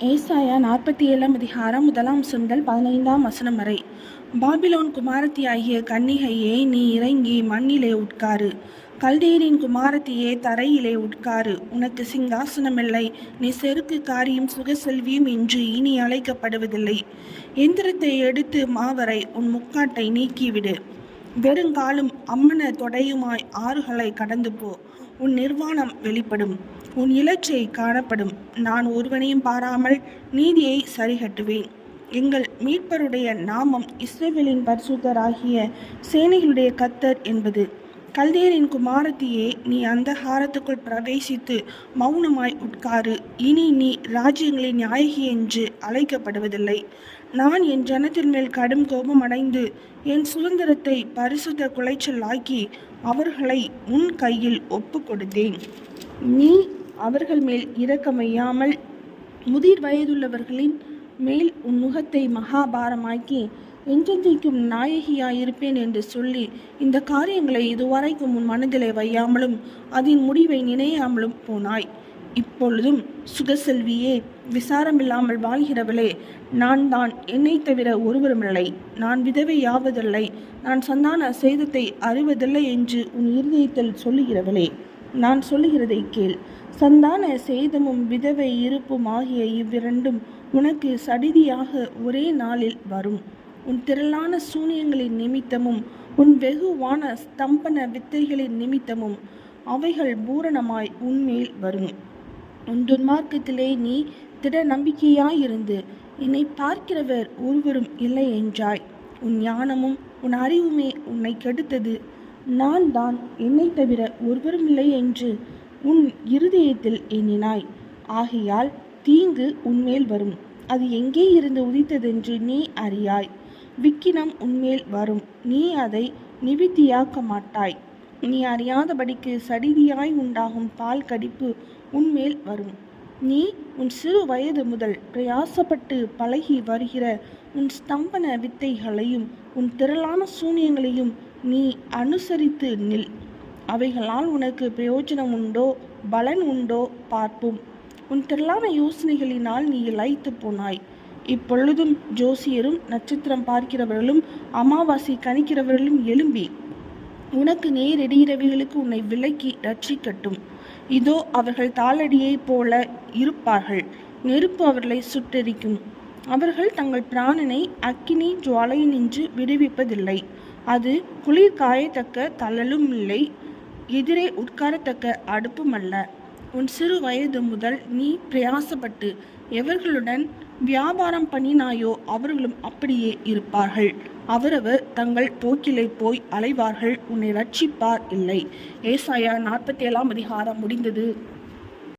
ஏசாயா நாற்பத்தி ஏழாம் அதிகாரம் முதலாம் சொந்தல் பதினைந்தாம் வசனம் வரை. பாபிலோன் குமாரத்தியாகிய கன்னிகையே நீ இறங்கி மண்ணிலே உட்காரு. கல்தேரின் குமாரத்தியே தரையிலே உட்காரு. உனக்கு சிங்காசனமில்லை. நீ செருக்கு காரியும் சுகசெல்வியும் என்று இனி அழைக்கப்படுவதில்லை. எந்திரத்தை எடுத்து மாவரை உன் முக்காட்டை நீக்கிவிடு. வெறுங்காலும் அம்மன தொடையுமாய் ஆறுகளை கடந்து போ. உன் நிர்வாணம் வெளிப்படும். உன் இலச்சை காணப்படும். நான் ஒருவனையும் பாராமல் நீதியை சரிகட்டுவேன். எங்கள் மீட்பருடைய நாமம் இஸ்ரேவேலின் பரிசுத்தராகிய சேனைகளுடைய கத்தர் என்பது. கல்தேரின் குமாரத்தியே நீ அந்த ஹாரத்துக்குள் பிரவேசித்து மௌனமாய் உட்காரு. இனி நீ ராஜ்யங்களின் நாயகி என்று அழைக்கப்படுவதில்லை. நான் என் ஜனத்தின் மேல் கடும் கோபம் அடைந்து என் சுதந்திரத்தை பரிசுத்த குலைச்சலாக்கி அவர்களை உன் கையில் ஒப்பு கொடுத்தேன் நீ அவர்கள் மேல் இரக்கமையாமல் முதிர் வயதுள்ளவர்களின் மேல் உன் முகத்தை மகாபாரமாக்கி என்றென்றைக்கும் நாயகியாயிருப்பேன் என்று சொல்லி இந்த காரியங்களை இதுவரைக்கும் உன் மனதிலே வையாமலும் அதன் முடிவை நினையாமலும் போனாய். இப்பொழுதும் சுகசெல்வியே விசாரமில்லாமல் வாழ்கிறவளே நான் தான். என்னை தவிர ஒருவருமில்லை நான் விதவையாவதில்லை. நான் சந்தான சேதத்தை அறிவதில்லை என்று உன் இருதயத்தில் சொல்லுகிறவளே நான் சொல்லுகிறதை கேள். சந்தான சேதமும் விதவை இருப்பும் ஆகிய இவ்விரண்டும் உனக்கு சடிதியாக ஒரே நாளில் வரும். உன் திரளான சூனியங்களின் நிமித்தமும் உன் வெகுவான ஸ்தம்பன வித்தைகளின் நிமித்தமும் அவைகள் பூரணமாய் உன்மேல் வரும். உன் துன்மார்க்கத்திலே நீ திட நம்பிக்கையாயிருந்து என்னை பார்க்கிறவர் ஒருவரும் இல்லை என்றாய். உன் ஞானமும் உன் அறிவுமே உன்னை கெடுத்தது. நான் தான் என்னை தவிர ஒருவரும் இல்லை என்று உன் இருதயத்தில் எண்ணினாய். ஆகையால் தீங்கு உன்மேல் வரும். அது எங்கே இருந்து உதித்ததென்று நீ அறியாய். விக்கினம் உன்மேல் வரும். நீ அதை நிவித்தியாக்க மாட்டாய். நீ அறியாதபடிக்கு சடிதியாய் உண்டாகும் பால் கடிப்பு உன்மேல் வரும். நீ உன் சிறு வயது முதல் பிரயாசப்பட்டு பழகி வருகிற உன் ஸ்தம்பன வித்தைகளையும் உன் திரளான சூனியங்களையும் நீ அனுசரித்து நில். அவைகளால் உனக்கு பிரயோஜனம் உண்டோ பலன் உண்டோ பார்ப்போம். உன் திரளான யோசனைகளினால் நீ இழைத்து போனாய். இப்பொழுதும் ஜோசியரும் நட்சத்திரம் பார்க்கிறவர்களும் அமாவாசை கணிக்கிறவர்களும் எழும்பி உனக்கு நேரெடுகிறவைகளுக்கு உன்னை விலக்கி ரட்சிக்கட்டும். இதோ அவர்கள் தாளடியைப் போல இருப்பார்கள். நெருப்பு அவர்களை சுட்டெரிக்கும். அவர்கள் தங்கள் பிராணனை அக்கினி ஜுவாலையினின்று விடுவிப்பதில்லை. அது குளிர் காயத்தக்க தள்ளலும் இல்லை எதிரே உட்காரத்தக்க அடுப்பும் அல்ல உன் சிறு வயது முதல் நீ பிரயாசப்பட்டு எவர்களுடன் வியாபாரம் பண்ணினாயோ அவர்களும் அப்படியே இருப்பார்கள். அவரவர் தங்கள் போக்கிலே போய் அலைவார்கள் உன்னை ரட்சிப்பார் இல்லை. ஏசாயா நாற்பத்தி ஏழாம் அதிகாரம் முடிந்தது.